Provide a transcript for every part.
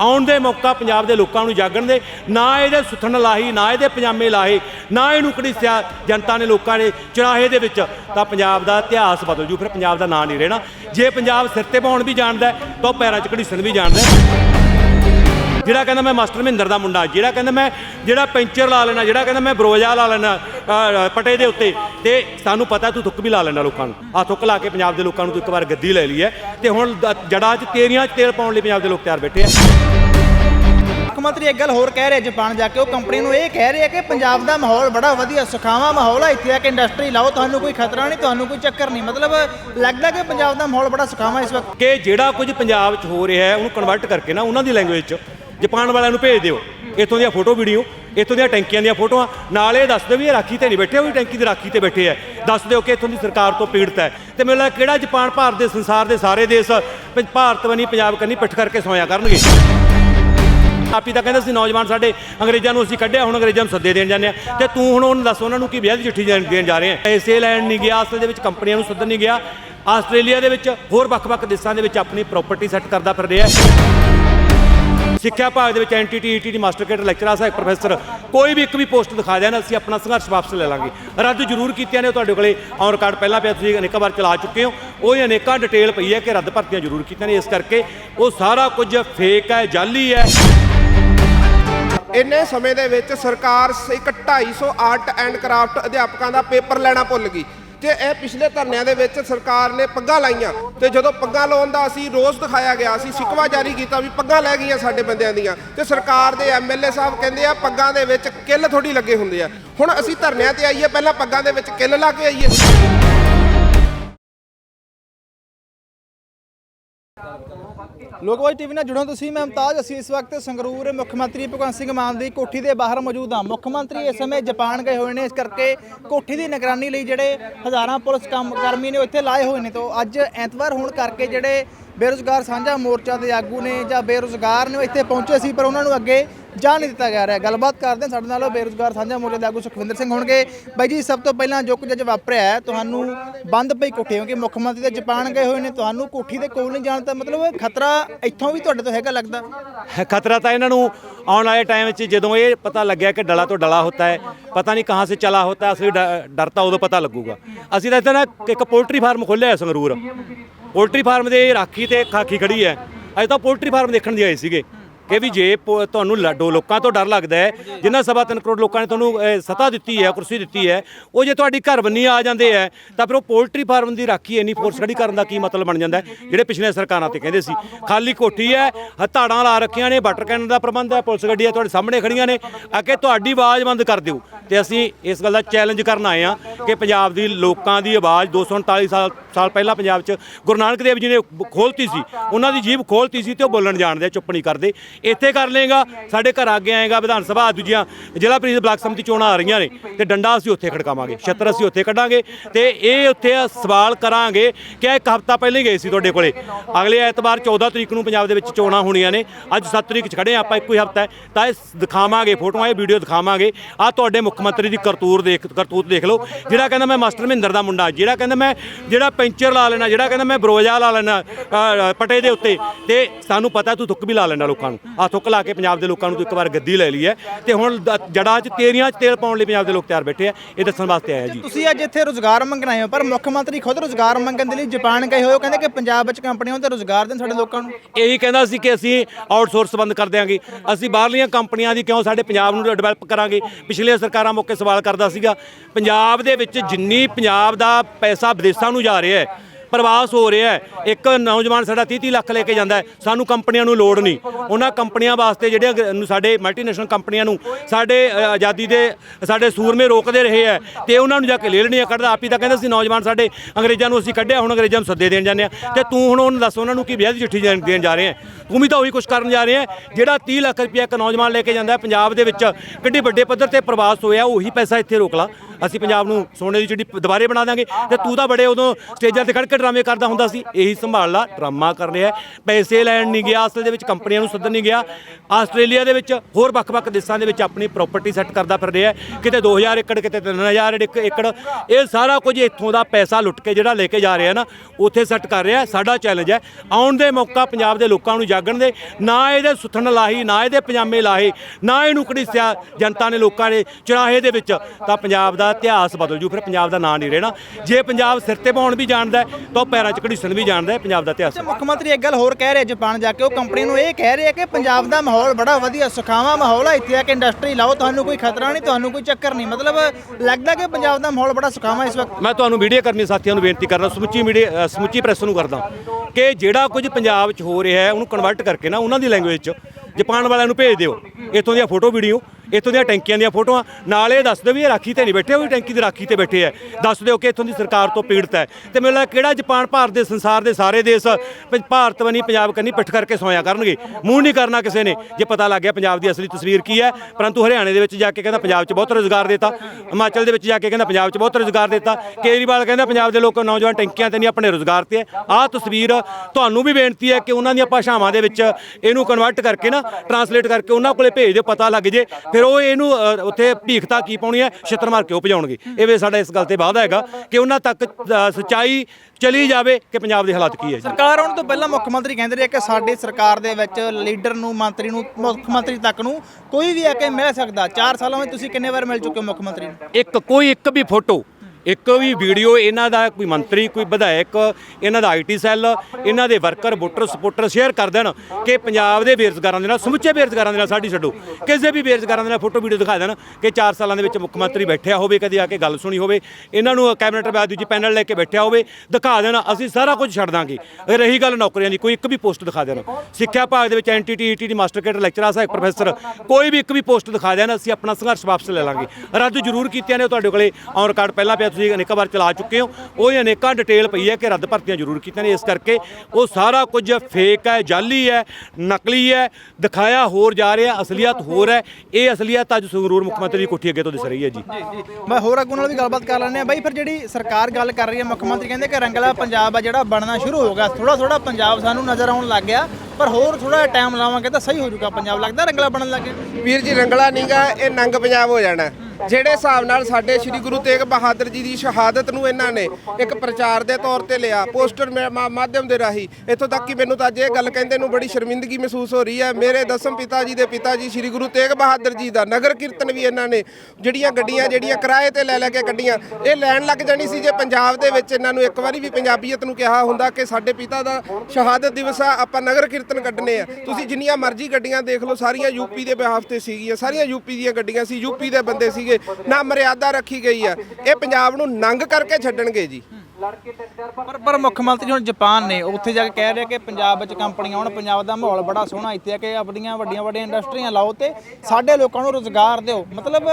ਆਉਣ ਦੇ ਮੌਕਾ ਪੰਜਾਬ ਦੇ ਲੋਕਾਂ ਨੂੰ ਜਾਗਣ ਦੇ, ਨਾ ਇਹਦੇ ਸੁਥਣ ਲਾਹੀ, ਨਾ ਇਹਦੇ ਪਜਾਮੇ ਲਾਹੇ, ਨਾ ਇਹਨੂੰ ਘੜੀਸਿਆ ਜਨਤਾ ਨੇ ਲੋਕਾਂ ਨੇ ਚੁਰਾਹੇ ਦੇ ਵਿੱਚ, ਤਾਂ ਪੰਜਾਬ ਦਾ ਇਤਿਹਾਸ ਬਦਲ ਜੂ, ਫਿਰ ਪੰਜਾਬ ਦਾ ਨਾਂ ਨਹੀਂ ਰਹਿਣਾ। ਜੇ ਪੰਜਾਬ ਸਿਰ ਤੇ ਪਾਉਣ ਵੀ ਜਾਣਦਾ ਤਾਂ ਉਹ ਪੈਰਾਂ 'ਚ ਘੜੀਸਣ ਵੀ ਜਾਣਦਾ ਜਿਹੜਾ ਕਹਿੰਦਾ ਮੈਂ ਮਾਸਟਰ ਮਹਿੰਦਰ ਦਾ ਮੁੰਡਾ, ਜਿਹੜਾ ਕਹਿੰਦਾ ਮੈਂ, ਜਿਹੜਾ ਪੈਂਚਰ ਲਾ ਲੈਣਾ, ਜਿਹੜਾ ਕਹਿੰਦਾ ਮੈਂ ਬਰੋਜਾ ਲਾ ਲੈਣਾ ਪਟੇ ਦੇ ਉੱਤੇ, ਤੇ ਸਾਨੂੰ ਪਤਾ ਤੂੰ ਥੁੱਕ ਵੀ ਲਾ ਲੈਣਾ ਲੋਕਾਂ ਨੂੰ। ਆ ਥੁੱਕ ਲਾ ਕੇ ਪੰਜਾਬ ਦੇ ਲੋਕਾਂ ਨੂੰ ਤੂੰ ਇੱਕ ਵਾਰ ਗੱਦੀ ਲੈ ਲਈ ਹੈ, ਤੇ ਹੁਣ ਦ- ਜੜ੍ਹਾਂ 'ਚ ਤੇਰੀਆਂ 'ਚ ਤੇਲ ਪਾਉਣ ਲਈ ਪੰਜਾਬ ਦੇ ਲੋਕ ਤਿਆਰ ਬੈਠੇ ਆ। ਮੰਤਰੀ ਇੱਕ ਗੱਲ ਹੋਰ ਕਹਿ ਰਿਹਾ ਜਾਪਾਨ ਜਾ ਕੇ, ਉਹ ਕੰਪਨੀ ਨੂੰ ਇਹ ਕਹਿ ਰਿਹਾ ਕਿ ਪੰਜਾਬ ਦਾ ਮਾਹੌਲ ਬੜਾ ਵਧੀਆ, ਸੁਖਾਵਾਂ ਮਾਹੌਲ ਹੈ ਇੱਥੇ ਆ ਕੇ ਇੰਡਸਟਰੀ ਲਾਓ, ਤੁਹਾਨੂੰ ਕੋਈ ਖਤਰਾ ਨਹੀਂ, ਤੁਹਾਨੂੰ ਕੋਈ ਚੱਕਰ ਨਹੀਂ। ਮਤਲਬ ਲੱਗਦਾ ਕਿ ਪੰਜਾਬ ਦਾ ਮਾਹੌਲ ਬੜਾ ਸੁਖਾਵਾਂ ਇਸ ਵਕਤ। ਕਿ ਜਿਹੜਾ ਕੁਝ ਪੰਜਾਬ 'ਚ ਹੋ ਰਿਹਾ ਹੈ, ਉਹਨੂੰ ਕਨਵਰਟ ਕਰਕੇ ਨਾ ਉਹਨਾਂ ਦੀ ਲੈਂਗੁਏਜ 'ਚ, ਜਾਪਾਨ ਵਾਲਿਆਂ ਨੂੰ ਭੇਜ ਦਿਓ। ਇੱਥੋਂ ਦੀਆਂ ਫੋਟੋ ਵੀਡੀਓ ਇੱਥੋਂ ਦੀਆਂ ਟੈਂਕੀਆਂ ਦੀਆਂ ਫੋਟੋਆਂ ਨਾਲ ਇਹ ਦੱਸ ਦਿਓ ਵੀ ਇਹ ਰਾਖੀ ਤੇ ਨਹੀਂ ਬੈਠੇ, ਉਹ ਵੀ ਟੈਂਕੀ ਦੀ ਰਾਖੀ ਤੇ ਬੈਠੇ ਆ। ਦੱਸ ਦਿਓ ਕਿ ਇੱਥੋਂ ਦੀ ਸਰਕਾਰ ਤੋਂ ਪੀੜਤ ਹੈ। ਤੇ ਮੈਨੂੰ ਲੱਗਦਾ ਕਿਹੜਾ ਜਾਪਾਨ, ਭਾਰਤ ਦੇ ਸੰਸਾਰ ਦੇ ਸਾਰੇ ਦੇਸ਼ ਪ- ਭਾਰਤ ਬਣੀ, ਪੰਜਾਬ ਕੰਨੀ ਪਿੱਠ ਕਰਕੇ ਸੋਇਆ ਕਰਨਗੇ। ਆਪੀ ਤਾਂ ਕਹਿੰਦਾ ਸੀ, ਨੌਜਵਾਨ ਸਾਡੇ ਅੰਗਰੇਜ਼ਾਂ ਨੂੰ ਅਸੀਂ ਕੱਢਿਆ, ਹੁਣ ਅੰਗਰੇਜ਼ਾਂ ਨੂੰ ਸੱਦੇ ਦੇਣ ਜਾਂਦੇ ਆ ਤੇ ਤੂੰ ਹੁਣ ਉਹਨੂੰ ਦੱਸ ਉਹਨਾਂ ਨੂੰ ਕੀ ਵਿਆਹ ਦੀ ਚਿੱਠੀ ਦੇਣ ਜਾ ਰਹੇ ਆ ਪੈਸੇ ਲੈਣ ਨਹੀਂ ਗਿਆ, ਅਸਲ ਦੇ ਵਿੱਚ ਕੰਪਨੀਆਂ ਨੂੰ ਸੱਦਣ ਨਹੀਂ ਗਿਆ। ਆਸਟ੍ਰੇਲੀਆ ਦੇ ਵਿੱਚ ਹੋਰ ਵੱਖ-ਵੱਖ ਦੇਸ਼ਾਂ ਦੇ ਵਿੱਚ ਆਪਣੀ ਪ੍ਰਾਪਰਟੀ ਸੈੱਟ ਕਰਦਾ ਫਿਰ ਰਿਹਾ ਸਿੱਖਿਆ ਭਾਗ ਦੇ ਵਿੱਚ ਐਨਟੀਟੀ ਦੀ ਮਾਸਟਰ ਕੇਡਰ ਲੈਕਚਰਰ ਸਾਹਿਬ ਪ੍ਰੋਫੈਸਰ ਕੋਈ ਵੀ ਇੱਕ ਵੀ ਪੋਸਟ ਦਿਖਾ ਦੇਣ, ਅਸੀਂ ਆਪਣਾ ਸੰਘਰਸ਼ ਵਾਪਸ ਲੈ ਲਾਂਗੇ। ਰੱਦ ਜ਼ਰੂਰ ਕੀਤੀਆਂ ਨੇ, ਉਹ ਤੁਹਾਡੇ ਕੋਲੇ ਔਨ ਰਿਕਾਰਡ ਪਹਿਲਾਂ ਪਿਆ, ਤੁਸੀਂ ਅਨੇਕਾਂ ਵਾਰ ਚਲਾ ਚੁੱਕੇ ਹੋ। ਉਹ ਅਨੇਕਾਂ ਡਿਟੇਲ ਪਈ ਹੈ ਕਿ ਰੱਦ ਭਰਤੀਆਂ ਜ਼ਰੂਰ ਕੀਤੀਆਂ ਨੇ, ਇਸ ਕਰਕੇ ਉਹ ਸਾਰਾ ਕੁਝ ਫੇਕ ਹੈ, ਜਾਲੀ ਹੈ। ਇੰਨੇ ਸਮੇਂ ਦੇ ਵਿੱਚ ਸਰਕਾਰ ਸ- ਇੱਕ 250 ਆਰਟ ਐਂਡ ਕਰਾਫਟ ਅਧਿਆਪਕਾਂ ਦਾ ਪੇਪਰ ਲੈਣਾ ਭੁੱਲ ਗਈ। ਤੇ ਇਹ ਪਿਛਲੇ ਧਰਨਿਆਂ ਦੇ ਵਿੱਚ ਸਰਕਾਰ ਨੇ ਪੱਗਾਂ ਲਾਈਆਂ। ਤੇ ਜਦੋਂ ਪੱਗਾਂ ਲਾਉਣ ਦਾ ਅਸੀਂ ਰੋਸ ਦਿਖਾਇਆ ਗਿਆ, ਅਸੀਂ ਸਿਕਵਾ ਜਾਰੀ ਕੀਤਾ ਵੀ ਪੱਗਾਂ ਲੈ ਗਈਆਂ ਸਾਡੇ ਬੰਦਿਆਂ ਦੀਆਂ। ਤੇ ਸਰਕਾਰ ਦੇ ਐਮਐਲਏ ਸਾਹਿਬ ਕਹਿੰਦੇ ਆ, ਪੱਗਾਂ ਦੇ ਵਿੱਚ ਕਿੱਲ ਥੋੜੀ ਲੱਗੇ ਹੁੰਦੇ ਆ। ਹੁਣ ਅਸੀਂ ਧਰਨਿਆਂ ਤੇ ਆਈਏ, ਪਹਿਲਾਂ ਪੱਗਾਂ ਦੇ ਵਿੱਚ ਕਿੱਲ ਲਾ ਕੇ ਆਈਏ। ਲੋਕਵਾਜ ਟੀਵੀ ਨਾਲ ਜੁੜੋ ਤੁਸੀਂ, ਮੈਂ ਮੁਮਤਾਜ। ਅਸੀਂ ਇਸ ਵਕਤ ਸੰਗਰੂਰ ਮੁੱਖ ਮੰਤਰੀ ਭਗਵੰਤ ਸਿੰਘ ਮਾਨ ਦੀ ਕੋਠੀ ਦੇ ਬਾਹਰ ਮੌਜੂਦ ਹਾਂ। ਮੁੱਖ ਮੰਤਰੀ ਇਸ ਸਮੇਂ ਜਾਪਾਨ ਗਏ ਹੋਏ ਨੇ, ਇਸ ਕਰਕੇ ਕੋਠੀ ਦੀ ਨਿਗਰਾਨੀ ਲਈ ਜਿਹੜੇ ਹਜ਼ਾਰਾਂ ਪੁਲਿਸ ਕੰਮ ਕਰਮੀ ਨੇ ਉਹ ਇੱਥੇ ਲਾਏ ਹੋਏ ਨੇ। ਤੋਂ ਅੱਜ ਐਤਵਾਰ ਹੋਣ ਕਰਕੇ ਜਿਹੜੇ ਬੇਰੁਜ਼ਗਾਰ ਸਾਂਝਾ ਮੋਰਚਾ ਦੇ ਆਗੂ ਨੇ ਜਾਂ ਬੇਰੁਜ਼ਗਾਰ ਨੇ ਉਹ ਇੱਥੇ ਪਹੁੰਚੇ ਸੀ, ਪਰ ਉਹਨਾਂ ਨੂੰ ਅੱਗੇ ਜਾ ਨਹੀਂ ਦਿੱਤਾ ਗਿਆ ਰਿਹਾ। ਗੱਲਬਾਤ ਕਰਦੇ ਹਾਂ ਸਾਡੇ ਨਾਲ ਬੇਰੁਜ਼ਗਾਰ ਸਾਂਝਾ ਮੋਰਚੇ ਦੇ ਆਗੂ ਸੁਖਵਿੰਦਰ ਸਿੰਘ ਹੋਣਗੇ। ਬਾਈ ਜੀ ਸਭ ਤੋਂ ਪਹਿਲਾਂ ਜੋ ਕੁਝ ਅੱਜ ਵਾਪਰਿਆ ਹੈ, ਤੁਹਾਨੂੰ ਬੰਦ ਪਈ ਕੋਠੀ ਕਿਉਂਕਿ ਮੁੱਖ ਮੰਤਰੀ ਤੇ ਜਾਪਾਨ ਗਏ ਹੋਏ ਨੇ ਤੁਹਾਨੂੰ ਕੋਠੀ ਦੇ ਕੋਲ ਨਹੀਂ ਜਾਣ ਦਾ ਮਤਲਬ ਖਤਰਾ ਇੱਥੋਂ ਵੀ ਤੁਹਾਡੇ ਤੋਂ ਹੈਗਾ ਲੱਗਦਾ? ਖਤਰਾ ਤਾਂ ਇਹਨਾਂ ਨੂੰ ਆਉਣ ਵਾਲੇ ਟਾਈਮ ਵਿੱਚ ਜਦੋਂ ਇਹ ਪਤਾ ਲੱਗਿਆ ਕਿ ਡਲਾ ਤੋਂ ਡਲਾ ਹੋਤਾ ਹੈ ਪਤਾ ਨਹੀਂ ਕਹਾਂ ਸੇ ਚਲਾ ਹੋਤਾ ਅਸੀਂ ਅਸਲੀ ਡਰ ਤਾਂ ਉਦੋਂ ਪਤਾ ਲੱਗੂਗਾ। ਅਸੀਂ ਤਾਂ ਇੱਥੇ ਨਾ ਇੱਕ ਪੋਲਟਰੀ ਫਾਰਮ ਖੋਲ੍ਹਿਆ ਹੈ ਸੰਗਰੂਰ। ਪੋਲਟਰੀ ਫਾਰਮ ਦੇ ਰਾਖੀ ਤੇ ਖਾਕੀ ਖੜੀ ਹੈ। ਅੱਜ ਤਾਂ ਪੋਲਟਰੀ ਫਾਰਮ ਦੇਖਣ ਦੀ ਆਏ ਸੀਗੇ। ਕਿ ਵੀ ਜੇ ਪੋ- ਤੁਹਾਨੂੰ ਲਾਡੋ ਲੋਕਾਂ ਤੋਂ ਡਰ ਲੱਗਦਾ ਹੈ ਜਿਨ੍ਹਾਂ ਸਵਾ ਤਿੰਨ ਕਰੋੜ ਲੋਕਾਂ ਨੇ ਤੁਹਾਨੂੰ ਅਹ, ਦਿੱਤੀ ਹੈ ਕੁਰਸੀ ਦਿੱਤੀ ਹੈ ਉਹ ਜੇ ਤੁਹਾਡੀ ਘਰ ਬੰਨੀ ਆ ਜਾਂਦੇ ਹੈ ਤਾਂ ਫਿਰ ਉਹ ਪੋਲਟਰੀ ਫਾਰਮ ਦੀ ਰਾਖੀ ਇੰਨੀ ਫੋਰਸ ਖੜੀ ਕਰਨ ਦਾ ਕੀ ਮਤਲਬ ਬਣ ਜਾਂਦਾ ਜਿਹੜੇ ਪਿਛਲੇ ਸਰਕਾਰਾਂ ਤੇ ਕਹਿੰਦੇ ਸੀ ਖਾਲੀ ਕੋਠੀ ਹੈ ਹਤਾੜਾਂ ਲਾ ਰੱਖੀਆਂ ਨੇ ਵਾਟਰ ਕੈਨਨ ਦਾ ਪ੍ਰਬੰਧ ਹੈ ਪੁਲਿਸ ਗੱਡੀਆਂ ਤੁਹਾਡੇ ਸਾਹਮਣੇ ਖੜੀਆਂ ਨੇ ਅੱਗੇ ਤੁਹਾਡੀ ਆਵਾਜ਼ ਬੰਦ ਕਰ ਦਿਓ। ਤੇ ਅਸੀਂ ਇਸ ਗੱਲ ਦਾ ਚੈਲੰਜ ਕਰਨ ਆਏ ਆ ਕਿ ਪੰਜਾਬ ਦੀ ਲੋਕਾਂ ਦੀ ਆਵਾਜ਼ 239 ਸਾਲ ਸਾਲ ਪਹਿਲਾਂ ਪੰਜਾਬ 'ਚ ਗੁਰੂ ਨਾਨਕ ਦੇਵ ਜੀ ਨੇ ਖੋਲਤੀ ਸੀ ਉਹਨਾਂ ਦੀ ਜੀਭ ਖੋਲਤੀ ਸੀ ਤੇ ਉਹ ਬੋਲਣ ਜਾਣਦੇ ਆ, ਚੁੱਪ ਨਹੀਂ ਕਰਦੇ। ਇੱਥੇ ਕਰ ਲੇਗਾ ਸਾਡੇ ਘਰ ਅੱਗੇ ਆਏਗਾ ਵਿਧਾਨ ਸਭਾ, ਦੂਜੀਆਂ ਜ਼ਿਲ੍ਹਾ ਪ੍ਰੀਸ਼ਦ ਬਲਾਕ ਸਮਿਤੀ ਚੋਣਾਂ ਆ ਰਹੀਆਂ ਨੇ ਤੇ ਡੰਡਾ ਅਸੀਂ ਉੱਥੇ ਖੜਕਾਵਾਂਗੇ, ਛੱਤਰ ਅਸੀਂ ਉੱਥੇ ਕੱਢਾਂਗੇ ਤੇ ਇਹ ਉੱਥੇ ਸਵਾਲ ਕਰਾਂਗੇ ਕਿ ਇੱਕ ਹਫ਼ਤਾ ਪਹਿਲਾਂ ਹੀ ਗਏ ਸੀ ਤੁਹਾਡੇ ਕੋਲੇ। ਅਗਲੇ ਐਤਵਾਰ 14 ਤਰੀਕ ਨੂੰ ਪੰਜਾਬ ਦੇ ਵਿੱਚ ਚੋਣਾਂ ਹੋਣੀਆਂ ਨੇ, ਅੱਜ 7 ਤਰੀਕ 'ਚ ਖੜੇ ਹਾਂ ਆਪਾਂ ਇੱਕੋ ਹੀ ਹਫ਼ਤਾ ਤਾਂ ਇਹ ਦਿਖਾਵਾਂਗੇ ਫੋਟੋਆਂ, ਇਹ ਵੀਡੀਓ ਦਿਖਾਵਾਂਗੇ। ਆ ਤੁਹਾਡੇ ਮੁੱਖ ਮੰਤਰੀ ਦੀ ਕਰਤੂਰ ਦੇਖ, ਕਰਤੂਤ ਦੇਖ ਲਓ, ਜਿਹੜਾ ਕਹਿੰਦਾ ਮੈਂ ਮਾਸਟਰ ਮਹਿੰਦਰ ਦਾ ਮੁੰਡਾ, ਜਿਹੜਾ ਕਹਿੰਦਾ ਮੈਂ, ਜਿਹੜਾ ਪੈਂਚਰ ਲਾ ਲੈਣਾ, ਜਿਹੜਾ ਕਹਿੰਦਾ ਮੈਂ ਬਰੋਜਾ ਲਾ ਲੈਣਾ ਪਟੇ ਦੇ ਉੱਤੇ, ਤੇ ਸਾਨੂੰ ਪਤਾ ਤੂੰ ਥੁੱਕ ਵੀ ਲਾ ਲੈਣਾ ਲੋਕਾਂ ਨੂੰ। ਆ ਥੁੱਕ ਲਾ ਕੇ ਪੰਜਾਬ ਦੇ ਲੋਕਾਂ ਨੂੰ ਤੂੰ ਇੱਕ ਵਾਰ ਗੱਦੀ ਲੈ ਲਈ ਹੈ ਤੇ ਹੁਣ ਦ- ਜੜ੍ਹਾਂ 'ਚ ਤੇਰੀਆਂ 'ਚ ਤੇਲ ਪਾਉਣ ਲਈ ਪੰਜਾਬ ਦੇ ਲੋਕ ਤਿਆਰ ਬੈਠੇ ਆ ਇਹ ਦੱਸਣ ਵਾਸਤੇ ਆਇਆ ਜੀ। ਤੁਸੀਂ ਅੱਜ ਇੱਥੇ ਰੋਜ਼ਗਾਰ ਮੰਗਣ ਆਏ ਹੋ ਪਰ ਮੁੱਖ ਮੰਤਰੀ ਖੁਦ ਰੋਜ਼ਗਾਰ ਮੰਗਣ ਦੇ ਲਈ ਜਾਪਾਨ ਗਏ ਹੋਏ ਉਹ ਕਹਿੰਦੇ ਕਿ ਪੰਜਾਬ ਵਿੱਚ ਕੰਪਨੀਆਂ ਤੇ ਰੋਜ਼ਗਾਰ ਦੇਣ ਸਾਡੇ ਲੋਕਾਂ ਨੂੰ। ਇਹੀ ਕਹਿੰਦਾ ਸੀ ਕਿ ਅਸੀਂ ਆਊਟਸੋਰਸ ਬੰਦ ਕਰ ਦਿਆਂਗੇ। ਅਸੀਂ ਬਾਹਰਲੀਆਂ ਕੰਪਨੀਆਂ ਦੀ ਕਿਉਂ ਸਾਡੇ ਪੰਜਾਬ ਨੂੰ ਡਿਵੈਲਪ ਕਰਾਂਗੇ? ਪਿਛਲੇ ਸਰਕਾਰਾਂ ਮੌਕੇ ਸਵਾਲ ਕਰਦਾ ਸੀਗਾ। ਪੰਜਾਬ ਦੇ ਵਿੱਚ ਜਿੰਨੀ ਪੰਜਾਬ ਦਾ ਪੈਸਾ ਵਿਦੇਸ਼ਾਂ ਨੂੰ ਜਾ ਰਿਹਾ ਹੈ ਪ੍ਰਵਾਸ ਹੋ ਰਿਹਾ ਹੈ। ਇੱਕ ਨੌਜਵਾਨ ਸਾਡਾ 30 30 ਲੱਖ ਲੈ ਕੇ ਜਾਂਦਾ ਹੈ। ਸਾਨੂੰ ਕੰਪਨੀਆਂ ਨੂੰ ਲੋੜ ਨਹੀਂ। ਉਹਨਾਂ ਕੰਪਨੀਆਂ ਵਾਸਤੇ ਜਿਹੜੇ ਅਗ- ਨੂੰ ਸਾਡੇ ਮਲਟੀਨੈਸ਼ਨਲ ਕੰਪਨੀਆਂ ਨੂੰ ਸਾਡੇ ਆਜ਼ਾਦੀ ਦੇ, ਸਾਡੇ ਸੂਰਮੇ ਰੋਕਦੇ ਰਹੇ ਹੈ ਤੇ ਉਹਨਾਂ ਨੂੰ ਜਾ ਕੇ ਲੈ ਲੈਣੀਆਂ ਕੱਢਦਾ ਆਪੀ ਤਾਂ ਕਹਿੰਦਾ ਸੀ, ਨੌਜਵਾਨ ਸਾਡੇ ਅੰਗਰੇਜ਼ਾਂ ਨੂੰ ਅਸੀਂ ਕੱਢਿਆ, ਹੁਣ ਅੰਗਰੇਜ਼ਾਂ ਨੂੰ ਸੱਦੇ ਦੇਣ ਜਾਂਦੇ ਆ ਤੇ ਤੂੰ ਹੁਣ ਉਹਨੂੰ ਦੱਸ ਉਹਨਾਂ ਨੂੰ ਕੀ ਵਿਆਹ ਦੀ ਚਿੱਠੀ ਦੇਣ ਦੇਣ ਜਾ ਰਹੇ ਹੈ। ਤੂੰ ਵੀ ਤਾਂ ਉਹੀ ਕੁਝ ਕਰਨ ਜਾ ਰਹੇ ਹੈ। ਜਿਹੜਾ 30 ਲੱਖ ਰੁਪਇਆ ਇੱਕ ਨੌਜਵਾਨ ਲੈ ਕੇ ਜਾਂਦਾ ਪੰਜਾਬ ਦੇ ਵਿੱਚ ਕਿੱਡੀ ਵੱਡੇ ਪੱਧਰ ਤੇ ਪ੍ਰਵਾਸ ਹੋਇਆ, ਉਹੀ ਪੈਸਾ ਇੱਥੇ ਰੋਕ ਲਾ। ਅਸੀਂ ਪੰਜਾਬ ਨੂੰ ਸੋਨੇ ਦੀ ਚਿੜੀ ਦੁਬਾਰੇ ਬਣਾ ਦਾਂਗੇ ਤੇ ਤੂੰ ਤਾਂ ਬੜੇ ਉਦੋਂ ਸਟੇਜਾਂ ਤੇ ਖੜ ਕੇ ਡਰਾਮੇ ਕਰਦਾ ਹੁੰਦਾ ਸੀ। ਇਹੀ ਸੰਭਾਲ ਲਾ, ਡਰਾਮਾ ਕਰ ਰਿਹਾ ਪੈਸੇ ਲੈਣ ਨਹੀਂ ਗਿਆ, ਅਸਲ ਦੇ ਵਿੱਚ ਕੰਪਨੀਆਂ ਨੂੰ ਸੱਦਣ ਨਹੀਂ ਗਿਆ। ਆਸਟ੍ਰੇਲੀਆ ਦੇ ਵਿੱਚ ਹੋਰ ਵੱਖ-ਵੱਖ ਦੇਸ਼ਾਂ ਦੇ ਵਿੱਚ ਆਪਣੀ ਪ੍ਰਾਪਰਟੀ ਸੈੱਟ ਕਰਦਾ ਫਿਰ ਰਿਹਾ ਹੈ। ਕਿਤੇ 2000 ਏਕੜ, ਕਿਤੇ 3000 ਏਕ- ਏਕੜ। ਇਹ ਸਾਰਾ ਕੁਝ ਇੱਥੋਂ ਦਾ ਪੈਸਾ ਲੁੱਟ ਕੇ ਜਿਹੜਾ ਲੈ ਕੇ ਜਾ ਰਿਹਾ ਨਾ, ਉੱਥੇ ਸੈੱਟ ਕਰ ਰਿਹਾ ਸਾਡਾ ਚੈਲੰਜ ਹੈ ਆਉਣ ਦੇ ਮੌਕਾ ਪੰਜਾਬ ਦੇ ਲੋਕਾਂ ਨੂੰ ਜਾਗਣ ਦੇ। ਨਾ ਇਹਦੇ ਸੁੱਥਣ ਲਾਹੀ, ਨਾ ਇਹਦੇ ਪਜਾਮੇ ਲਾਹੇ, ਨਾ ਇਹਨੂੰ ਘੜੀਸਿਆ ਜਨਤਾ ਨੇ ਲੋਕਾਂ ਨੇ ਚੁਰਾਹੇ ਦੇ ਵਿੱਚ। ਤਾਂ ਪੰਜਾਬ ਦਾ ਇਤਿਹਾਸ ਬਦਲ ਜੂ ਫਿਰ ਪੰਜਾਬ ਦਾ ਨਾਂ ਨਹੀਂ ਰਹਿਣਾ। ਜੇ ਪੰਜਾਬ ਸਿਰ ਤੇ ਪਾਉਣ ਵੀ ਜਾਣਦਾ ਤਾਂ ਉਹ ਪੈਰਾਂ 'ਚ ਘੜੀਸਣ ਵੀ ਜਾਣਦਾ ਪੰਜਾਬ ਦਾ ਇਤਿਹਾਸ ਮੁੱਖ ਮੰਤਰੀ ਇੱਕ ਗੱਲ ਹੋਰ ਕਹਿ ਰਹੇ ਜਾਪਾਨ ਜਾ ਕੇ ਉਹ ਕੰਪਨੀ ਨੂੰ ਇਹ ਕਹਿ ਰਹੇ ਕਿ ਪੰਜਾਬ ਦਾ ਮਾਹੌਲ ਬੜਾ ਵਧੀਆ ਸੁਖਾਵਾਂ ਮਾਹੌਲ ਹੈ ਇੱਥੇ ਆ ਕੇ ਇੰਡਸਟਰੀ ਲਾਓ ਤੁਹਾਨੂੰ ਕੋਈ ਖਤਰਾ ਨਹੀਂ ਤੁਹਾਨੂੰ ਕੋਈ ਚੱਕਰ ਨਹੀਂ। ਮਤਲਬ ਲੱਗਦਾ ਕਿ ਪੰਜਾਬ ਦਾ ਮਾਹੌਲ ਬੜਾ ਸੁਖਾਵਾਂ ਇਸ ਵਕਤ। ਮੈਂ ਤੁਹਾਨੂੰ ਮੀਡੀਆ ਕਰਮੀ ਸਾਥੀਆਂ ਨੂੰ ਬੇਨਤੀ ਕਰਦਾ ਸਮੁੱਚੀ ਮੀਡੀਆ ਸਮੁੱਚੀ ਪ੍ਰੈਸ ਨੂੰ ਕਰਦਾ ਕਿ ਜਿਹੜਾ ਕੁਝ ਪੰਜਾਬ 'ਚ ਹੋ ਰਿਹਾ ਹੈ ਉਹਨੂੰ ਕਨਵਰਟ ਕਰਕੇ ਨਾ ਉਹਨਾਂ ਦੀ ਲੈਂਗੁਏਜ 'ਚ ਜਾਪਾਨ ਵਾਲਿਆਂ ਨੂੰ ਭੇਜ ਦਿਓ। ਇੱਥੋਂ ਦੀਆਂ ਫੋਟੋ ਵੀਡੀਓ ਇੱਥੋਂ ਦੀਆਂ ਟੈਂਕੀਆਂ ਦੀਆਂ ਫੋਟੋਆਂ। ਨਾਲ ਇਹ ਦੱਸ ਦਿਓ ਵੀ ਇਹ ਰਾਖੀ ਤੇ ਨਹੀਂ ਬੈਠੇ, ਉਹ ਵੀ ਟੈਂਕੀ ਦੀ ਰਾਖੀ ਤੇ ਬੈਠੇ ਆ। ਦੱਸ ਦਿਓ ਕਿ ਇੱਥੋਂ ਦੀ ਸਰਕਾਰ ਤੋਂ ਪੀੜਤ ਹੈ। ਤੇ ਮੈਨੂੰ ਲੱਗਦਾ ਕਿਹੜਾ ਜਾਪਾਨ ਭਾਰਤ ਦੇ ਸੰਸਾਰ ਦੇ ਸਾਰੇ ਦੇਸ਼ ਪ- ਭਾਰਤ ਵਨੀ ਪੰਜਾਬ ਕੰਨੀ ਪਿੱਠ ਕਰਕੇ ਸੋਇਆ ਕਰਨਗੇ। ਮੂੰਹ ਨਹੀਂ ਕਰਨਾ ਕਿਸੇ ਨੇ। ਜੇ ਪਤਾ ਲੱਗ ਗਿਆ ਪੰਜਾਬ ਦੀ ਅਸਲੀ ਤਸਵੀਰ ਕੀ ਹੈ, ਪਰੰਤੂ ਹਰਿਆਣੇ ਦੇ ਵਿੱਚ ਜਾ ਕੇ ਕਹਿੰਦਾ ਪੰਜਾਬ 'ਚ ਬਹੁਤ ਰੋਜ਼ਗਾਰ ਦਿੱਤਾ। ਹਿਮਾਚਲ ਦੇ ਵਿੱਚ ਜਾ ਕੇ ਕਹਿੰਦਾ ਪੰਜਾਬ 'ਚ ਬਹੁਤ ਰੋਜ਼ਗਾਰ ਦਿੱਤਾ। ਕੇਜਰੀਵਾਲ ਕਹਿੰਦਾ ਪੰਜਾਬ ਦੇ ਲੋਕ ਨੌਜਵਾਨ ਟੈਂਕੀਆਂ ਤੇ ਨਹੀਂ, ਆਪਣੇ ਰੋਜ਼ਗਾਰ ਤੇ ਹੈ। ਆਹ ਤਸਵੀਰ ਤੁਹਾਨੂੰ ਵੀ ਬੇਨਤੀ ਹੈ ਕਿ ਉਹਨਾਂ ਦੀਆਂ ਭਾਸ਼ਾਵਾਂ ਦੇ ਵਿੱਚ ਇਹਨੂੰ ਕਨਵਰਟ ਕਰਕੇ ਨਾ ਟਰਾਂਸਲੇਟ ਕਰਕੇ ਉਹਨਾਂ ਕੋਲੇ ਭੇਜ ਦਿਓ, ਪਤਾ ਲੱਗ ਜੇ ਫਿਰ ਉਹ ਇਹਨੂੰ ਅ, ਉੱਥੇ ਭੀਖਤਾ ਕੀ ਪਾਉਣੀ ਹੈ? ਛਿੱਤਰ ਮਾਰ ਕੇ ਉਹ ਭਜਾਉਣਗੇ। ਇਹ ਵੇ ਸਾਡਾ ਇਸ ਗੱਲ ਤੇ ਵਾਅਦਾ ਹੈਗਾ ਕਿ ਉਹਨਾਂ ਤੱਕ ਅ, ਸੱਚਾਈ ਚਲੀ ਜਾਵੇ ਕਿ ਪੰਜਾਬ ਦੇ ਹਾਲਾਤ ਕੀ ਹੈ ਜੀ। ਸਰਕਾਰ ਆਉਣ ਤੋਂ ਪਹਿਲਾਂ ਮੁੱਖ ਮੰਤਰੀ ਕਹਿੰਦੇ ਰਹੇ ਕਿ ਸਾਡੀ ਸਰਕਾਰ ਦੇ ਵਿੱਚ ਲੀਡਰ ਨੂੰ ਮੰਤਰੀ ਨੂੰ ਮੁੱਖ ਮੰਤਰੀ ਤੱਕ ਨੂੰ ਕੋਈ ਵੀ ਆ ਕੇ ਮਿਲ ਸਕਦਾ। 4 ਸਾਲਾਂ ਵਿੱਚ ਤੁਸੀਂ ਕਿੰਨੇ ਵਾਰ ਮਿਲ ਚੁੱਕੇ ਹੋ ਮੁੱਖ ਮੰਤਰੀ ਨੂੰ? ਇੱਕ ਕੋਈ ਇੱਕ ਵੀ ਫੋਟੋ ਇੱਕ ਵੀ ਵੀਡੀਓ ਇਹਨਾਂ ਦਾ ਕੋਈ ਮੰਤਰੀ, ਕੋਈ ਵਿਧਾਇਕ, ਇਹਨਾਂ ਦਾ ਆਈਟੀ ਸੈੱਲ, ਇਹਨਾਂ ਦੇ ਵਰਕਰ, ਵੋਟਰ, ਸਪੋਰਟਰ ਸ਼ੇਅਰ ਕਰ ਦੇਣ ਕਿ ਪੰਜਾਬ ਦੇ ਬੇਰੁਜ਼ਗਾਰਾਂ ਦੇ ਨਾਲ, ਸਮੁੱਚੇ ਬੇਰੁਜ਼ਗਾਰਾਂ ਦੇ ਨਾਲ ਸਾਡੀ ਛੱਡੋ। ਕਿਸੇ ਵੀ ਬੇਰੁਜ਼ਗਾਰਾਂ ਦੇ ਨਾਲ ਫੋਟੋ, ਵੀਡੀਓ ਦਿਖਾ ਦੇਣ ਕਿ 4 ਸਾਲਾਂ ਦੇ ਵਿੱਚ ਮੁੱਖ ਮੰਤਰੀ ਬੈਠਿਆ ਹੋਵੇ, ਕਦੇ ਆ ਕੇ ਗੱਲ ਸੁਣੀ ਹੋਵੇ। ਇਹਨਾਂ ਨੂੰ ਕੈਬਨਿਟ ਬਾਅਦ ਦੂਜੀ ਪੈਨਲ ਲੈ ਕੇ ਬੈਠਿਆ ਹੋਵੇ, ਦਿਖਾ ਦੇਣ, ਅਸੀਂ ਸਾਰਾ ਕੁਝ ਛੱਡ ਦਾਂਗੇ। ਰਹੀ ਗੱਲ ਨੌਕਰੀਆਂ ਦੀ, ਕੋਈ ਇੱਕ ਵੀ ਪੋਸਟ ਦਿਖਾ ਦੇਣ। ਸਿੱਖਿਆ ਭਾਗ ਦੇ ਵਿੱਚ ਐਨਟੀਟੀ ਈਟੀ ਦੀ ਮਾਸਟਰ ਕੇਡਰ, ਲੈਕਚਰਰ ਸਾਹਿਬ, ਪ੍ਰੋਫੈਸਰ, ਕੋਈ ਵੀ ਇੱਕ ਵੀ ਪੋਸਟ ਦਿਖਾ ਦੇਣ, ਅਸੀਂ ਆਪਣਾ ਸੰਘਰਸ਼ ਵਾਪਸ ਲੈ ਲਾਂਗੇ। ਰੱਦ ਜ਼ਰੂਰ ਕੀਤੀਆਂ ਨੇ, ਉਹ ਤੁਹਾਡੇ ਕੋਲੇ ਔਨ ਰਿਕਾਰਡ ਪਹਿਲਾਂ ਪਿਆ ਤੁਸੀਂ ਅਨੇਕਾਂ ਵਾਰ ਚਲਾ ਚੁੱਕੇ ਹੋ ਉਹ ਹੀ ਅਨੇਕਾਂ ਡਿਟੇਲ ਪਈ ਹੈ ਕਿ ਰੱਦ ਭਰਤੀਆਂ ਜ਼ਰੂਰ ਕੀਤੀਆਂ ਨੇ ਇਸ ਕਰਕੇ ਉਹ ਸਾਰਾ ਕੁਝ ਫੇਕ ਹੈ ਜਾਲੀ ਹੈ ਨਕਲੀ ਹੈ ਦਿਖਾਇਆ ਹੋਰ ਜਾ ਰਿਹਾ ਅਸਲੀਅਤ ਹੋਰ ਹੈ ਇਹ ਅਸਲੀਅਤ ਅੱਜ ਸੰਗਰੂਰ ਮੁੱਖ ਮੰਤਰੀ ਦੀ ਕੋਠੀ ਅੱਗੇ ਤੋਂ ਦਿਸ ਰਹੀ ਹੈ ਜੀ। ਮੈਂ ਹੋਰ ਅੱਗੋਂ ਨਾਲ ਵੀ ਗੱਲਬਾਤ ਕਰ ਲੈਂਦੇ ਆ ਬਾਈ ਫਿਰ ਜਿਹੜੀ ਸਰਕਾਰ ਗੱਲ ਕਰ ਰਹੀ ਹੈ ਮੁੱਖ ਮੰਤਰੀ ਕਹਿੰਦੇ ਕਿ ਰੰਗਲਾ ਪੰਜਾਬ ਆ ਜਿਹੜਾ ਬਣਨਾ ਸ਼ੁਰੂ ਹੋ ਗਿਆ। ਥੋੜਾ ਥੋੜਾ ਪੰਜਾਬ ਸਾਨੂੰ ਨਜ਼ਰ ਆਉਣ ਲੱਗ ਗਿਆ ਪਰ ਹੋਰ ਥੋੜਾ ਟਾਈਮ ਲਾਵਾਂਗੇ ਤਾਂ ਸਹੀ ਹੋ ਜਾਊਗਾ ਪੰਜਾਬ। ਲੱਗਦਾ ਰੰਗਲਾ ਬਣਨ ਲੱਗ ਗਿਆ? ਵੀਰ ਜੀ ਰੰਗਲਾ ਨੀਗਾ ਇਹ ਨੰਗ ਪੰਜਾਬ ਹੋ ਜਾਣਾ। ਜਿਹੜੇ ਹਿਸਾਬ ਨਾਲ ਸਾਡੇ ਸ੍ਰੀ ਗੁਰੂ ਤੇਗ ਬਹਾਦਰ ਜੀ ਦੀ ਸ਼ਹਾਦਤ ਨੂੰ ਇਹਨਾਂ ਨੇ ਇੱਕ ਪ੍ਰਚਾਰ ਦੇ ਤੌਰ ਤੇ ਲਿਆ, ਪੋਸਟਰ ਮਾ- ਮਾਧਿਅਮ ਦੇ ਰਾਹੀਂ, ਇੱਥੋਂ ਤੱਕ ਕਿ ਮੈਨੂੰ ਤਾਂ ਅੱਜ ਇਹ ਗੱਲ ਕਹਿੰਦੇ ਨੂੰ ਬੜੀ ਸ਼ਰਮਿੰਦਗੀ ਮਹਿਸੂਸ ਹੋ ਰਹੀ ਹੈ। ਮੇਰੇ ਦਸਮ ਪਿਤਾ ਜੀ ਦੇ ਪਿਤਾ ਜੀ ਸ੍ਰੀ ਗੁਰੂ ਤੇਗ ਬਹਾਦਰ ਜੀ ਦਾ ਨਗਰ ਕੀਰਤਨ ਵੀ ਇਹਨਾਂ ਨੇ ਜਿਹੜੀਆਂ ਗੱਡੀਆਂ, ਜਿਹੜੀਆਂ ਕਿਰਾਏ ਤੇ ਲੈ ਲੈ ਕੇ ਗੱਡੀਆਂ, ਇਹ ਲੈਣ ਲੱਗ ਜਾਣੀ ਸੀ ਜੇ ਪੰਜਾਬ ਦੇ ਵਿੱਚ ਇਹਨਾਂ ਨੂੰ ਇੱਕ ਵਾਰੀ ਵੀ ਪੰਜਾਬੀਅਤ ਨੂੰ ਕਿਹਾ ਹੁੰਦਾ ਕਿ ਸਾਡੇ ਪਿਤਾ ਦਾ ਸ਼ਹਾਦਤ ਦਿਵਸ ਆ, ਆਪਾਂ ਨਗਰ ਕੀਰਤਨ ਕੱਢਨੇ ਆ। ਤੁਸੀਂ ਜਿੰਨੀਆਂ ਮਰਜ਼ੀ ਗੱਡੀਆਂ ਦੇਖ ਲਓ, ਸਾਰੀਆਂ ਯੂਪੀ ਦੇ ਬਿਹਾਫ ਤੇ ਸੀਗੀਆਂ, ਸਾਰੀਆਂ ਯੂਪੀ ਦੀਆਂ ਗੱਡੀਆਂ ਸੀ ਯੂਪੀ ਦੇ ਬੰਦੇ ਸੀ। ਸੀਗੇ ਨਾ ਮਰਿਆਦਾ ਰੱਖੀ ਗਈ ਆ। ਇਹ ਪੰਜਾਬ ਨੂੰ ਨੰਗ ਕਰਕੇ ਛੱਡਣਗੇ ਜੀ। ਪਰ ਪਰ ਮੁੱਖ ਮੰਤਰੀ ਹੁਣ ਜਾਪਾਨ ਨੇ ਉੱਥੇ ਜਾ ਕੇ ਕਹਿ ਰਿਹਾ ਕਿ ਪੰਜਾਬ ਵਿੱਚ ਕੰਪਨੀਆਂ ਆਉਣ, ਪੰਜਾਬ ਦਾ ਮਾਹੌਲ ਬੜਾ ਸੋਹਣਾ। ਇੱਥੇ ਆ ਕਿ ਆਪਣੀਆਂ ਵੱਡੀਆਂ ਵੱਡੀਆਂ ਇੰਡਸਟਰੀਆਂ ਲਾਓ ਤੇ ਸਾਡੇ ਲੋਕਾਂ ਨੂੰ ਰੋਜ਼ਗਾਰ ਦਿਓ। ਮਤਲਬ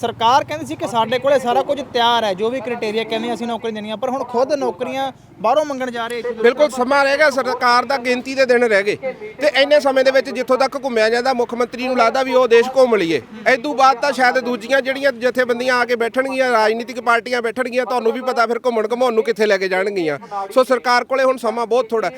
ਸਰਕਾਰ ਕਹਿੰਦੀ ਸੀ ਕਿ ਸਾਡੇ ਕੋਲੇ ਸਾਰਾ ਕੁਝ ਤਿਆਰ ਹੈ ਜੋ ਵੀ ਕ੍ਰਾਈਟੇਰੀਆ ਕਹਿੰਦੇ ਅਸੀਂ ਨੌਕਰੀ ਦੇਣੀਆਂ ਪਰ ਹੁਣ ਖੁਦ ਨੌਕਰੀਆਂ ਬਾਹਰੋਂ ਮੰਗਣ ਜਾ ਰਹੇ। ਬਿਲਕੁਲ ਸਮਾਂ ਰਹੇਗਾ ਸਰਕਾਰ ਦਾ ਗਿਣਤੀ ਦੇ ਦਿਨ ਰਹਿ ਗਏ। ਤੇ ਇੰਨੇ ਸਮੇਂ ਦੇ ਵਿੱਚ ਜਿੱਥੋਂ ਤੱਕ ਘੁੰਮਿਆ ਜਾਂਦਾ ਮੁੱਖ ਮੰਤਰੀ ਨੂੰ ਲੱਗਦਾ ਵੀ ਉਹ ਦੇਸ਼ ਘੁੰਮ ਲਈਏ। ਐਦੋਂ ਬਾਅਦ ਤਾਂ ਸ਼ਾਇਦ ਦੂਜੀਆਂ ਜਿਹੜੀਆਂ ਜਥੇਬੰਦੀਆਂ ਆ ਕੇ ਬੈਠਣਗੀਆਂ ਰਾਜਨੀਤਿਕ ਪਾਰਟੀਆਂ ਬੈਠਣਗੀਆਂ ਤੁਹਾਨੂੰ ਵੀ ਪਤਾ ਫਿਰ ਘੁੰਮਣ ਘਮਾਉਣ ਨੂੰ ਕਿੱਥੇ ਲੈ ਕੇ ਜਾਣਗੀਆਂ। ਸੋ ਸਰਕਾਰ ਕੋਲੇ ਹੁਣ ਸਮਾਂ ਬਹੁਤ ਥੋੜਾ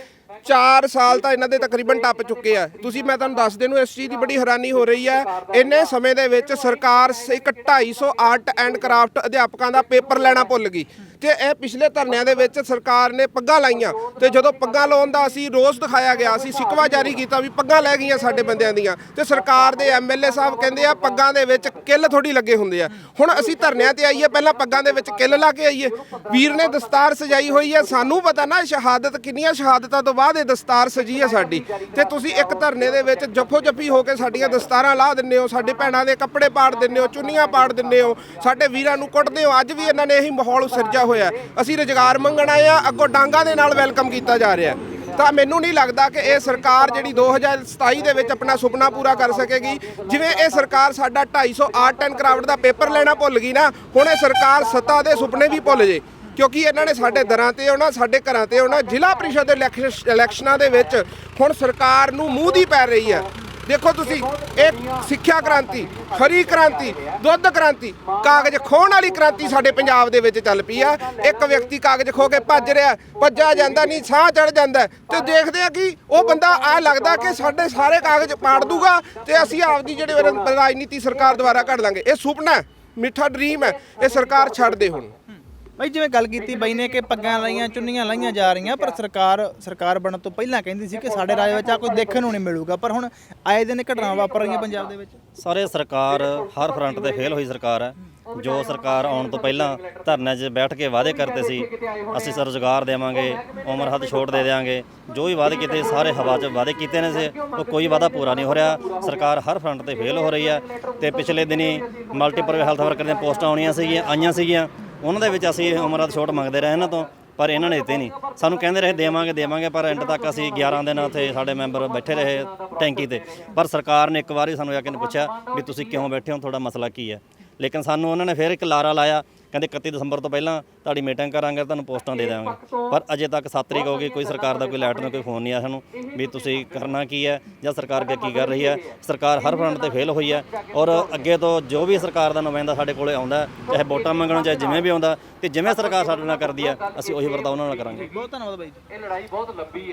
4 ਸਾਲ ਤਾਂ ਇਹਨਾਂ ਦੇ ਤਕਰੀਬਨ ਟੱਪ ਚੁੱਕੇ ਆ। ਤੁਸੀਂ, ਮੈਂ ਤੁਹਾਨੂੰ ਦੱਸ ਦੇ ਨੂੰ ਇਸ ਚੀਜ਼ ਦੀ ਬੜੀ ਹੈਰਾਨੀ ਹੋ ਰਹੀ ਹੈ ਇੰਨੇ ਸਮੇਂ ਦੇ ਵਿੱਚ ਸਰਕਾਰ ਸ- ਇੱਕ 250 ਆਰਟ ਐਂਡ ਕਰਾਫਟ ਅਧਿਆਪਕਾਂ ਦਾ ਪੇਪਰ ਲੈਣਾ ਭੁੱਲ ਗਈ। ਤੇ ਇਹ ਪਿਛਲੇ ਧਰਨਿਆਂ ਦੇ ਵਿੱਚ ਸਰਕਾਰ ਨੇ ਪੱਗਾਂ ਲਾਈਆਂ ਤੇ ਜਦੋਂ ਪੱਗਾਂ ਲਾਉਣ ਦਾ ਅਸੀਂ ਰੋਸ ਦਿਖਾਇਆ ਗਿਆ ਸੀ ਸਿੱਕਵਾ ਜਾਰੀ ਕੀਤਾ ਵੀ ਪੱਗਾਂ ਲੈ ਗਈਆਂ ਸਾਡੇ ਬੰਦਿਆਂ ਦੀਆਂ। ਤੇ ਸਰਕਾਰ ਦੇ ਐਮਐਲਏ ਸਾਹਿਬ ਕਹਿੰਦੇ ਆ, ਪੱਗਾਂ ਦੇ ਵਿੱਚ ਕਿੱਲ ਥੋੜੀ ਲੱਗੇ ਹੁੰਦੇ ਆ। ਹੁਣ ਅਸੀਂ ਧਰਨਿਆਂ ਤੇ ਆਈਏ, ਪਹਿਲਾਂ ਪੱਗਾਂ ਦੇ ਵਿੱਚ ਕਿੱਲ ਲਾ ਕੇ ਆਈਏ। ਵੀਰ ਨੇ ਦਸਤਾਰ ਸਜਾਈ ਹੋਈ ਹੈ ਸਾਨੂੰ ਪਤਾ ਨਾ ਸ਼ਹਾਦਤ ਕਿੰਨੀਆਂ ਸ਼ਹਾਦਤਾਂ ਤੋਂ ਬਾਅਦ ਇਹ ਦਸਤਾਰ ਸਜੀ ਹੈ ਸਾਡੀ। ਤੇ ਤੁਸੀਂ ਇੱਕ ਧਰਨੇ ਦੇ ਵਿੱਚ ਜੱਫੋ ਜੱਫੀ ਹੋ ਕੇ ਸਾਡੀਆਂ ਦਸਤਾਰਾਂ ਲਾ ਦਿੰਦੇ ਹੋ, ਸਾਡੇ ਭੈਣਾਂ ਦੇ ਕੱਪੜੇ ਪਾੜ ਦਿੰਦੇ ਹੋ, ਚੁੰਨੀਆਂ ਪਾੜ ਦਿੰਦੇ ਹੋ, ਸਾਡੇ ਵੀਰਾਂ ਨੂੰ ਕੁੱਟਦੇ ਹੋ, ਅੱਜ ਵੀ ਇਹਨਾਂ ਨੇ ਇਹੀ ਮਾਹੌਲ ਸਿਰਜਿਆ ਹੋਇਆ। ਅਸੀਂ ਰੁਜ਼ਗਾਰ ਮੰਗਣ ਆਏ ਆ, ਅੱਗੋਂ ਡਾਂਗਾ ਦੇ ਨਾਲ ਵੈਲਕਮ ਕੀਤਾ ਜਾ ਰਿਹਾ। ਤਾਂ ਮੈਨੂੰ ਨਹੀਂ ਲੱਗਦਾ ਕਿ ਇਹ ਸਰਕਾਰ ਜਿਹੜੀ 2027 ਦੇ ਵਿੱਚ ਆਪਣਾ ਸੁਪਨਾ ਪੂਰਾ ਕਰ ਸਕੇਗੀ। ਜਿਵੇਂ ਇਹ ਸਰਕਾਰ ਸਾਡਾ 250 ਆਰਟ ਐਂਡ ਕਰਾਫਟ ਦਾ ਪੇਪਰ ਲੈਣਾ ਭੁੱਲ ਗਈ ਨਾ, ਹੁਣ ਇਹ ਸਰਕਾਰ ਸੱਤਾ ਦੇ ਸੁਪਨੇ ਵੀ ਭੁੱਲ ਜੇ। ਕਿਉਂਕਿ ਇਹਨਾਂ ਨੇ ਸਾਡੇ ਦਰਾਂ ਤੇ ਆਉਣਾ, ਸਾਡੇ ਘਰਾਂ ਤੇ ਆਉਣਾ, ਜ਼ਿਲ੍ਹਾ ਪ੍ਰੀਸ਼ਦ ਦੇ ਇਲੈਕਸ਼ਨਾਂ ਦੇ ਵਿੱਚ ਹੁਣ ਸਰਕਾਰ ਨੂੰ ਮੂੰਹ ਦੀ ਪੈ ਰਹੀ ਹੈ। ਦੇਖੋ ਤੁਸੀਂ, ਇਹ ਸਿੱਖਿਆ ਕ੍ਰਾਂਤੀ, ਹਰੀ ਕ੍ਰਾਂਤੀ, ਦੁੱਧ ਕ੍ਰਾਂਤੀ, ਕਾਗਜ਼ ਖੋਹਣ ਵਾਲੀ ਕ੍ਰਾਂਤੀ ਸਾਡੇ ਪੰਜਾਬ ਦੇ ਵਿੱਚ ਚੱਲ ਪਈ ਆ। ਇੱਕ ਵਿਅਕਤੀ ਕਾਗਜ਼ ਖੋ ਕੇ ਭੱਜ ਰਿਹਾ, ਭੱਜਾ ਜਾਂਦਾ ਨਹੀਂ, ਸਾਹ ਚੜ ਜਾਂਦਾ। ਹੈ। ਤੇ ਦੇਖਦੇ ਆ ਕਿ ਉਹ ਬੰਦਾ ਆ ਲੱਗਦਾ ਕਿ ਸਾਡੇ ਸਾਰੇ ਕਾਗਜ਼ ਪਾੜ ਦੂਗਾ ਤੇ ਅਸੀਂ ਆਪਦੀ ਜਿਹੜੇ ਰਾਜਨੀਤੀ ਸਰਕਾਰ ਦੁਆਰਾ ਕੱਢ ਲਾਂਗੇ। ਇਹ ਸੁਪਨਾ ਹੈ, ਮਿੱਠਾ ਡ੍ਰੀਮ ਹੈ, ਇਹ ਸਰਕਾਰ ਛੱਡ ਦੇ ਹੁਣ। ਬਾਈ, ਜਿਵੇਂ ਗੱਲ ਕੀਤੀ ਬਾਈ ਨੇ ਕਿ ਪੱਗਾਂ ਲਾਈਆਂ, ਚੁੰਨੀਆਂ ਲਾਈਆਂ ਜਾ ਰਹੀਆਂ, ਪਰ ਸਰਕਾਰ ਸਰਕਾਰ ਬਣਨ ਤੋਂ ਪਹਿਲਾਂ ਕਹਿੰਦੀ ਸੀ ਕਿ ਸਾਡੇ ਰਾਜ ਵਿੱਚ ਆ ਕੋਈ ਦੇਖਣ ਨੂੰ ਨਹੀਂ ਮਿਲੂਗਾ। ਪਰ ਹੁਣ ਆਏ ਦਿਨ ਘਟਨਾਵਾਂ ਵਾਪਰ ਰਹੀਆਂ ਪੰਜਾਬ ਦੇ ਵਿੱਚ। ਸਾਰੇ ਸਰਕਾਰ, ਹਰ ਫਰੰਟ ਤੇ ਫੇਲ ਹੋਈ ਸਰਕਾਰ ਹੈ। ਜੋ ਸਰਕਾਰ ਆਉਣ ਤੋਂ ਪਹਿਲਾਂ ਧਰਨੇ 'ਚ ਬੈਠ ਕੇ ਵਾਅਦੇ ਕਰਦੇ ਸੀ, ਅਸੀਂ ਸਰ ਰੁਜ਼ਗਾਰ ਦੇਵਾਂਗੇ, ਉਮਰ ਹੱਦ ਛੋਟ ਦੇ ਦੇਵਾਂਗੇ ਜੋ ਵੀ ਵਾਅਦੇ ਕੀਤੇ ਸਾਰੇ ਹਵਾ 'ਚ ਵਾਅਦੇ ਕੀਤੇ ਨੇ ਸੇ, ਉਹ ਕੋਈ ਵਾਅਦਾ ਪੂਰਾ ਨਹੀਂ ਹੋ ਰਿਹਾ। ਸਰਕਾਰ ਹਰ ਫਰੰਟ ਤੇ ਫੇਲ ਹੋ ਰਹੀ ਹੈ ਤੇ ਪਿਛਲੇ ਦਿਨੀ ਮਲਟੀਪਲ ਹੈਲਥ ਵਰਕਰ ਦੀਆਂ ਪੋਸਟਾਂ ਆਉਣੀਆਂ ਸੀਗੀਆਂ, ਆਈਆਂ ਸੀਗੀਆਂ। ਉਹਨਾਂ ਦੇ ਵਿੱਚ ਅਸੀਂ ਉਮਰਾਂ ਹੱਦ ਛੋਟ ਮੰਗਦੇ ਰਹੇ ਇਹਨਾਂ ਤੋਂ, ਪਰ ਇਹਨਾਂ ਨੇ ਦਿੱਤੇ ਨਹੀਂ। ਸਾਨੂੰ ਕਹਿੰਦੇ ਰਹੇ, ਦੇਵਾਂਗੇ ਦੇਵਾਂਗੇ, ਪਰ ਐਂਡ ਤੱਕ ਅਸੀਂ 11 ਦਿਨ ਉੱਥੇ ਸਾਡੇ ਮੈਂਬਰ ਬੈਠੇ ਰਹੇ ਟੈਂਕੀ ਤੇ। ਪਰ ਸਰਕਾਰ ਨੇ ਇੱਕ ਵਾਰੀ ਸਾਨੂੰ ਆ ਕੇ ਪੁੱਛਿਆ ਵੀ ਤੁਸੀਂ ਕਿਉਂ ਬੈਠੇ ਹੋ? ਤੁਹਾਡਾ ਮਸਲਾ ਕੀ ਹੈ? ਲੇਕਿਨ ਸਾਨੂੰ ਉਹਨਾਂ ਨੇ ਫਿਰ ਇੱਕ ਲਾਰਾ ਲਾਇਆ ਕਹਿੰਦੇ 31 ਦਸੰਬਰ ਤੋਂ ਪਹਿਲਾਂ ਤੁਹਾਡੀ ਮੀਟਿੰਗ ਕਰਾਂਗੇ ਤੁਹਾਨੂੰ ਪੋਸਟਾਂ ਦੇ ਦੇਵਾਂਗੇ। ਪਰ ਅਜੇ ਤੱਕ 7 ਤਰੀਕ ਹੋ ਗਈ ਕੋਈ ਸਰਕਾਰ ਦਾ ਕੋਈ ਲੈਟਰ ਨਹੀਂ ਕੋਈ ਫੋਨ ਨਹੀਂ ਆਇਆ ਸਾਨੂੰ ਵੀ ਤੁਸੀਂ ਕਰਨਾ ਕੀ ਹੈ ਜਾਂ ਸਰਕਾਰ ਅੱਗੇ ਕੀ ਕਰ ਰਹੀ ਹੈ। ਸਰਕਾਰ ਹਰ ਫਰੰਟ ਤੇ ਫੇਲ ਹੋਈ ਹੈ ਔਰ ਅੱਗੇ ਤੋਂ ਜੋ ਵੀ ਸਰਕਾਰ ਦਾ ਨੁਮਾਇੰਦਾ ਸਾਡੇ ਕੋਲੇ ਆਉਂਦਾ ਚਾਹੇ ਵੋਟਾਂ ਮੰਗਣ ਚਾਹੇ ਜਿਵੇਂ ਵੀ ਆਉਂਦਾ ਤੇ ਜਿਵੇਂ ਸਰਕਾਰ ਸਾਡੇ ਨਾਲ ਕਰਦੀ ਹੈ ਅਸੀਂ ਉਹੀ ਵਰਤਾਓ ਉਹਨਾਂ ਨਾਲ ਕਰਾਂਗੇ। ਬਹੁਤ ਧੰਨਵਾਦ ਬਾਈ ਜੀ।